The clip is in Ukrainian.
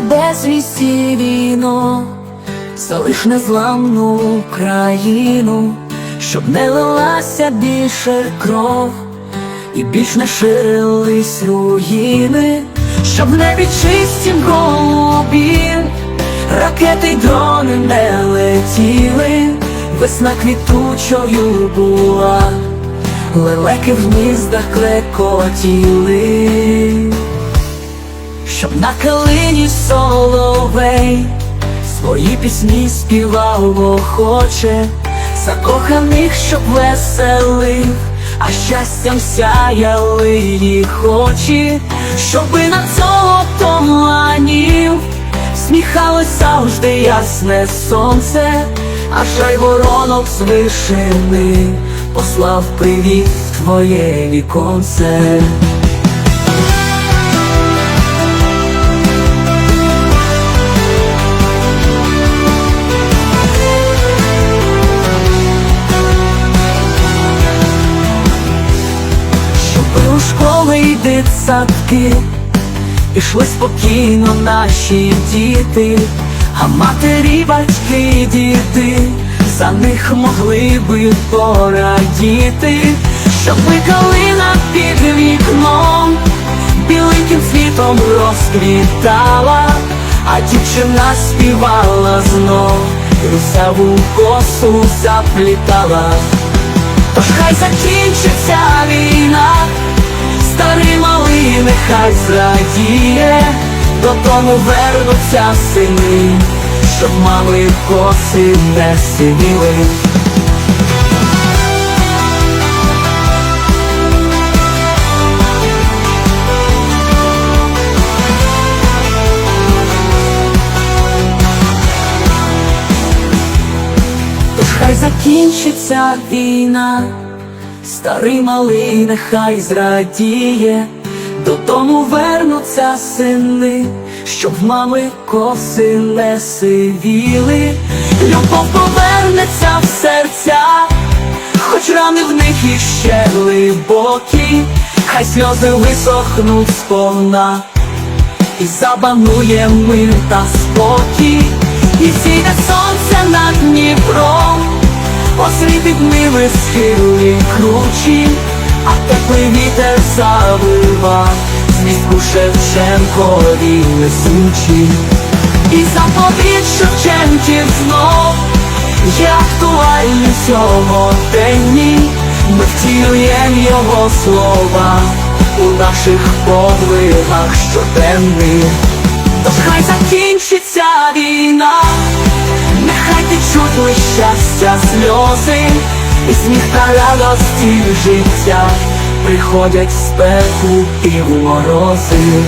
без вісі віно, залиш незламну Україну, щоб не лилася більше кров, і більш не ширились руїни, щоб в небі чистім голубі, ракети й дрони не летіли, весна квітучою була, лелеки в гніздах клекотіли. На калині соловей свої пісні співав охоче, закоханих, щоб веселив, а щастям сяяли їх очі, щоби над золотом ланів сміхалось завжди ясне сонце, а жай воронок з вишини послав привіт твоє віконце. У школи й дитсадки. Пішли спокійно наші діти, а матері, батьки діти. За них могли би порадіти, щоби калина під вікном біленьким світом розквітала, а дівчина співала знов, русяву косу заплітала. Тож хай закінчиться війна, старий малий нехай зрадіє, додому вернуться сини, щоб мали коси не сивіли. Хай закінчиться війна, старий малий нехай зрадіє, додому вернуться сини, щоб мами коси не сивіли, любов повернеться в серця, хоч рани в них іще глибокі, хай сльози висохнуть сповна і забанує мир та спокій, і зійде сонце над Дніпром, освітить ними схили кручі, а теплий вітер завива, змістку Шевченкові несучі, і заповідь Шевченків знов, є актуальні сьогоденні, ми втілюєм його слова у наших подвигах щоденних. Тож хай закінчиться війна, нехай ми щастя, сльози, і сміх та радості життя приходять в спеку і в морози.